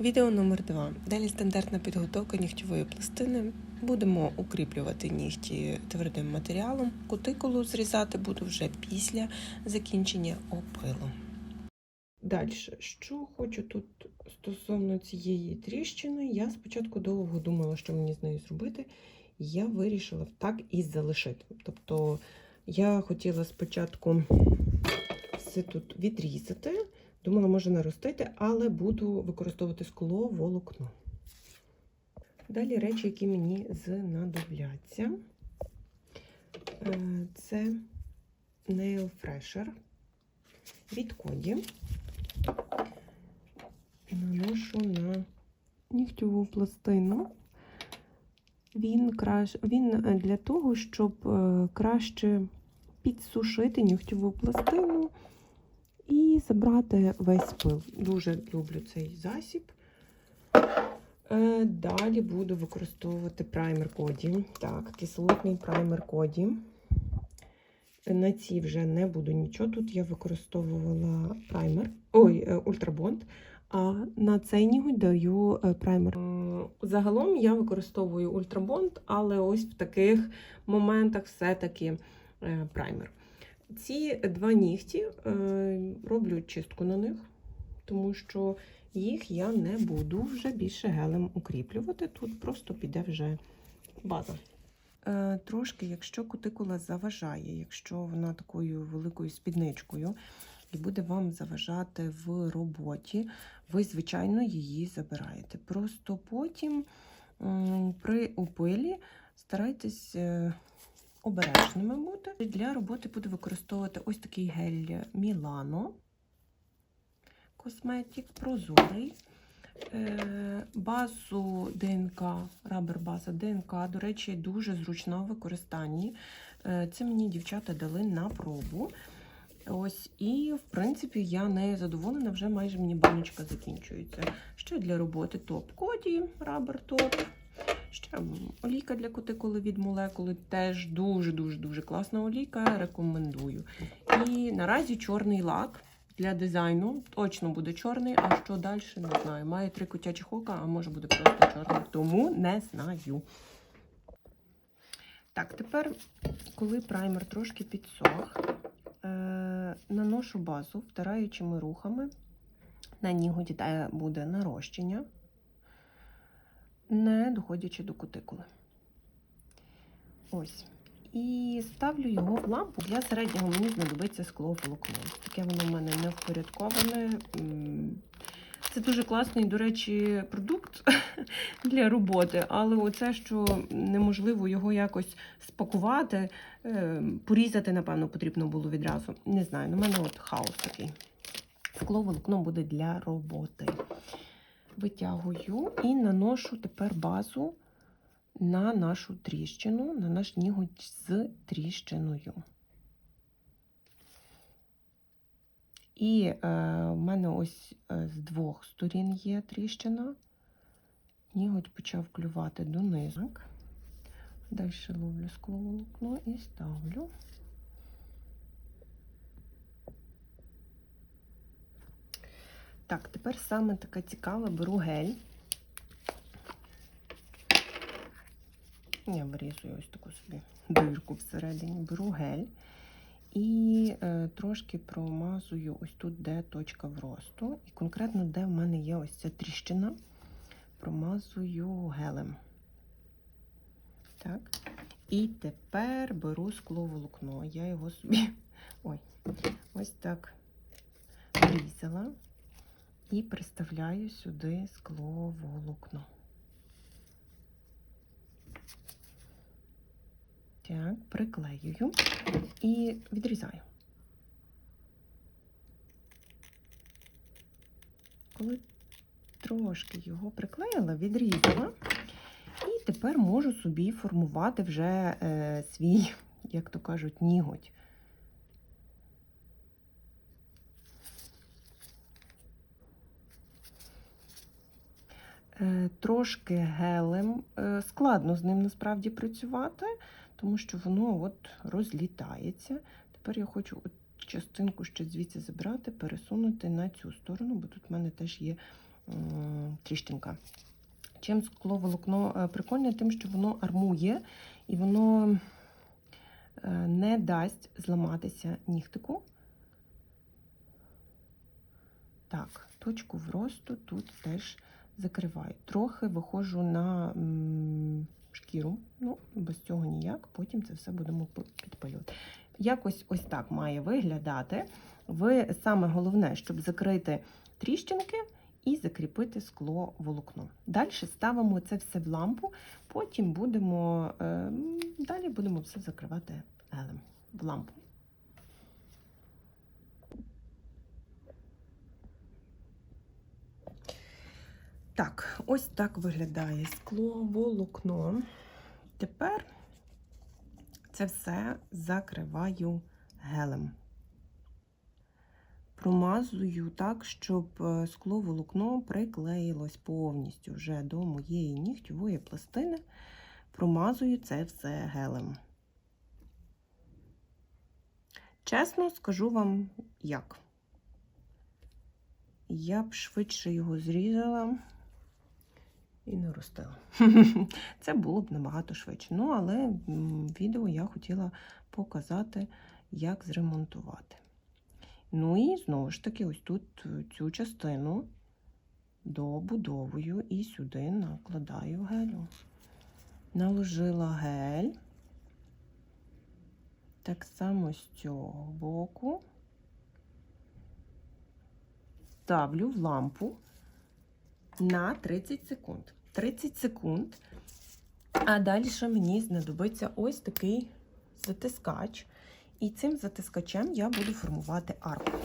Відео номер 2 Далі стандартна підготовка нігтєвої пластини. Будемо укріплювати нігті твердим матеріалом. Кутикулу зрізати буду вже після закінчення опилу. Далі, що хочу тут стосовно цієї тріщини, я спочатку довго думала, що мені з нею зробити. Я вирішила так і залишити. Тобто я хотіла спочатку все тут відрізати. Думала, може наростити, але буду використовувати скло волокно. Далі речі, які мені знадобляться. Е, Це Nail Fresher від Коді. Наношу на нігтєву пластину. Він, краш... Він е, для того, щоб е, краще підсушити нігтєву пластину забрати весь пил. Дуже люблю цей засіб. Е, Далі буду використовувати праймер коді. Так, кислотний праймер коді. На цій вже не буду нічого. Тут я використовувала праймер, ой, е, ультрабонд. А на цей ніготь даю е, праймер. Загалом я використовую ультрабонд, але ось в таких моментах все-таки праймер. Ці два нігті е, роблю чистку на них, тому що їх я не буду вже більше гелем укріплювати. Тут просто піде вже база. Е, трошки, якщо кутикула заважає, якщо вона такою великою спідничкою і буде вам заважати в роботі, ви, звичайно, її забираєте. Просто потім при опилі старайтесь. Обережними бути. Для роботи буду використовувати ось такий гель Мілано Косметик прозорий. Е, Базу ДНК, рабер база ДНК, до речі, дуже зручна в використанні. Е, Це мені дівчата дали на пробу. Ось, і, в принципі, я не задоволена, вже майже мені баночка закінчується. Ще для роботи топ-коді, рабер топ. Ще олійка для кутикули від молекули теж дуже-дуже-дуже класна олійка. Рекомендую. І наразі чорний лак для дизайну. Точно буде чорний, а що далі, не знаю. Має три котячих ока, а може буде просто чорний. Тому не знаю. Так, тепер, коли праймер трошки підсох, е- наношу базу втираючими рухами. На ніготі де буде нарощення не доходячи до кутикули. Ось. І ставлю його в лампу. Для середнього мені знадобиться скло волокно. Таке воно в мене не впорядковане. Це дуже класний, до речі, продукт для роботи, але оце, що неможливо його якось спакувати, е, порізати, напевно, потрібно було відразу. Не знаю, на мене от хаос такий. Скло волокно буде для роботи витягую і наношу тепер базу на нашу тріщину, на наш ніготь з тріщиною. І е, в мене ось е, з двох сторін є тріщина. Ніготь почав клювати донизу. Далі ловлю скловолокно і ставлю. Так, тепер саме така цікава, беру гель. Я вирізую ось таку собі дирку всередині, беру гель і е, трошки промазую ось тут, де точка вросту. І конкретно, де в мене є ось ця тріщина, промазую гелем. Так. І тепер беру скловолокно. Я його собі ой, ось так врізала і приставляю сюди скло волокно. Так, приклеюю і відрізаю. Коли трошки його приклеїла, відрізала, і тепер можу собі формувати вже е, свій, як то кажуть, ніготь. Трошки гелем е, складно з ним насправді працювати, тому що воно от розлітається. Тепер я хочу от частинку ще звідси забрати, пересунути на цю сторону, бо тут в мене теж є тріщинка. Чим скловолокно е, прикольне, тим, що воно армує і воно е, не дасть зламатися нігтику. Так, точку вросту тут теж закриваю. Трохи виходжу на шкіру. Ну, без цього ніяк, потім це все будемо п- підпилювати. Якось ось так має виглядати. Ви саме головне, щоб закрити тріщинки і закріпити скло волокно. Далі ставимо це все в лампу, потім будемо е, далі будемо все закривати гелем в лампу. Так, ось так виглядає скло волокно. Тепер це все закриваю гелем. Промазую так, щоб е, скло волокно приклеїлось повністю вже до моєї нігтєвої пластини. Промазую це все гелем. Чесно скажу вам, як. Я б швидше його зрізала і не ростила. Це було б набагато швидше. Ну, але відео я хотіла показати, як зремонтувати. Ну і знову ж таки, ось тут е, цю частину добудовую і сюди накладаю гелю. Наложила гель. Так само з цього боку. Ставлю в лампу на 30 секунд. 30 секунд. А далі мені знадобиться ось такий затискач. І цим затискачем я буду формувати арку.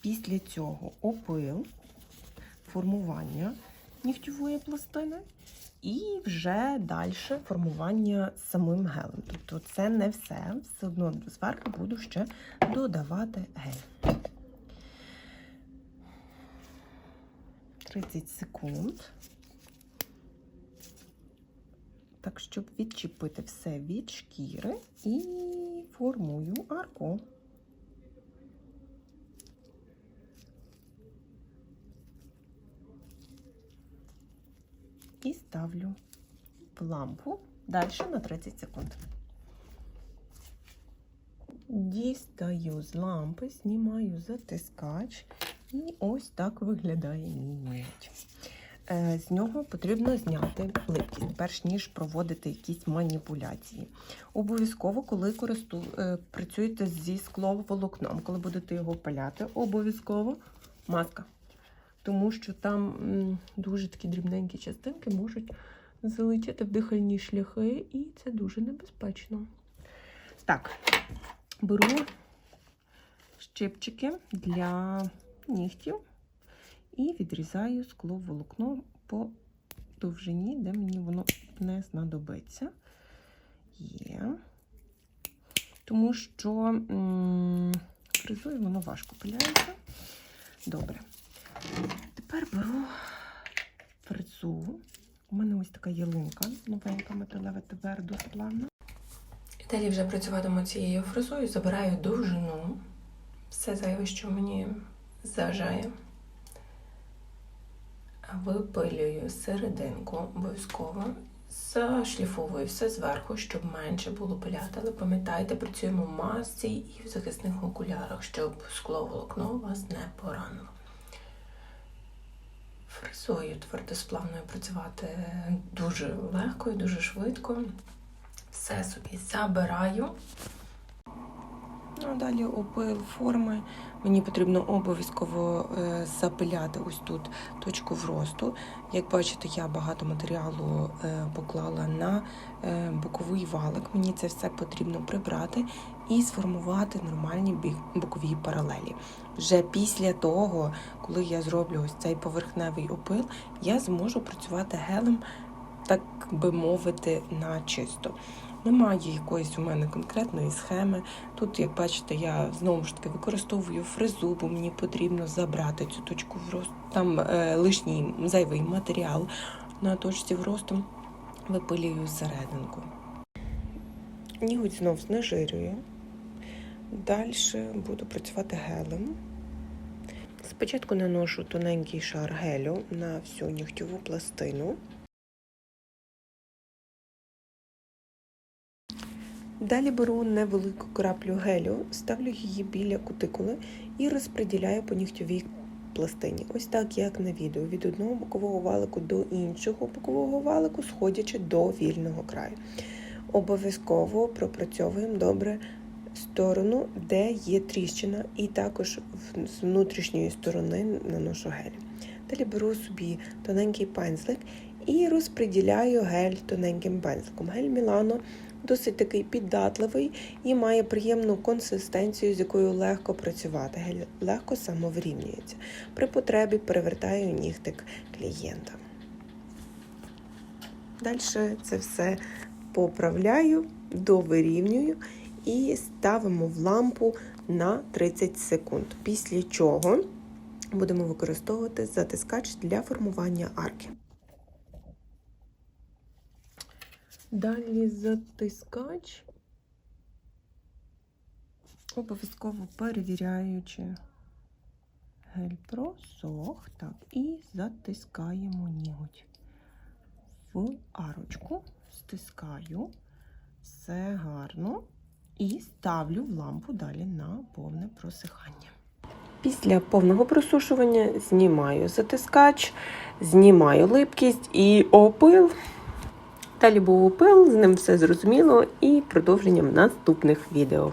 Після цього опил, формування нігтєвої пластини, і вже далі формування самим гелем. Тобто це не все, все одно зверху буду ще додавати гель. 30 секунд. Так, щоб відчепити все від шкіри і формую арку. І ставлю в лампу далі на 30 секунд. Дістаю з лампи, знімаю затискач, і ось так виглядає мій нігть. Е, З нього потрібно зняти липкість, перш ніж проводити якісь маніпуляції. Обов'язково, коли користу... е, працюєте зі скловолокном, коли будете його паляти, обов'язково маска. Тому що там дуже такі дрібненькі частинки можуть залетіти в дихальні шляхи, і це дуже небезпечно. Так, беру щипчики для нігтів і відрізаю скло волокно по довжині, де мені воно не знадобиться. Є. Тому що фрезою воно важко пиляється. Добре. Тепер беру фрезу. У мене ось така ялинка, новенька металева тепер плавна. І далі вже працюватиму цією фрезою, забираю довжину. Все зайве, що мені заважає. Випилюю серединку обов'язково. Зашліфовую все зверху, щоб менше було пиляти. Але пам'ятайте, працюємо в масці і в захисних окулярах, щоб скло волокно вас не поранило. Фрезою твердосплавною працювати дуже легко і дуже швидко. Все собі забираю. Ну, далі опил форми. Мені потрібно обов'язково е, запиляти ось тут точку вросту. Як бачите, я багато матеріалу е, поклала на е, боковий валик. Мені це все потрібно прибрати і сформувати нормальні бокові паралелі. Вже після того, коли я зроблю ось цей поверхневий опил, я зможу працювати гелем, так би мовити, на чисто. Немає якоїсь у мене конкретної схеми. Тут, як бачите, я знову ж таки використовую фрезу, бо мені потрібно забрати цю точку вросту. Там е, лишній зайвий матеріал на точці вросту. Випилюю серединку. Ніготь знов знежирюю. Далі буду працювати гелем. Спочатку наношу тоненький шар гелю на всю нігтьову пластину. Далі беру невелику краплю гелю, ставлю її біля кутикули і розподіляю по нігтьовій пластині. Ось так, як на відео, від одного бокового валику до іншого бокового валику, сходячи до вільного краю. Обов'язково пропрацьовуємо добре сторону, де є тріщина, і також з внутрішньої сторони наношу гель. Далі беру собі тоненький пензлик і розподіляю гель тоненьким пензликом. Гель Мілано досить такий піддатливий і має приємну консистенцію, з якою легко працювати. Гель легко самовирівнюється. При потребі перевертаю нігтик клієнта. Далі це все поправляю, довирівнюю і ставимо в лампу на 30 секунд. Після чого будемо використовувати затискач для формування арки. Далі затискач, обов'язково перевіряючи гель просох, так, і затискаємо ніготь в арочку, стискаю, все гарно і ставлю в лампу далі на повне просихання. Після повного просушування знімаю затискач, знімаю липкість і опил. Далі був опил, з ним все зрозуміло і продовженням наступних відео.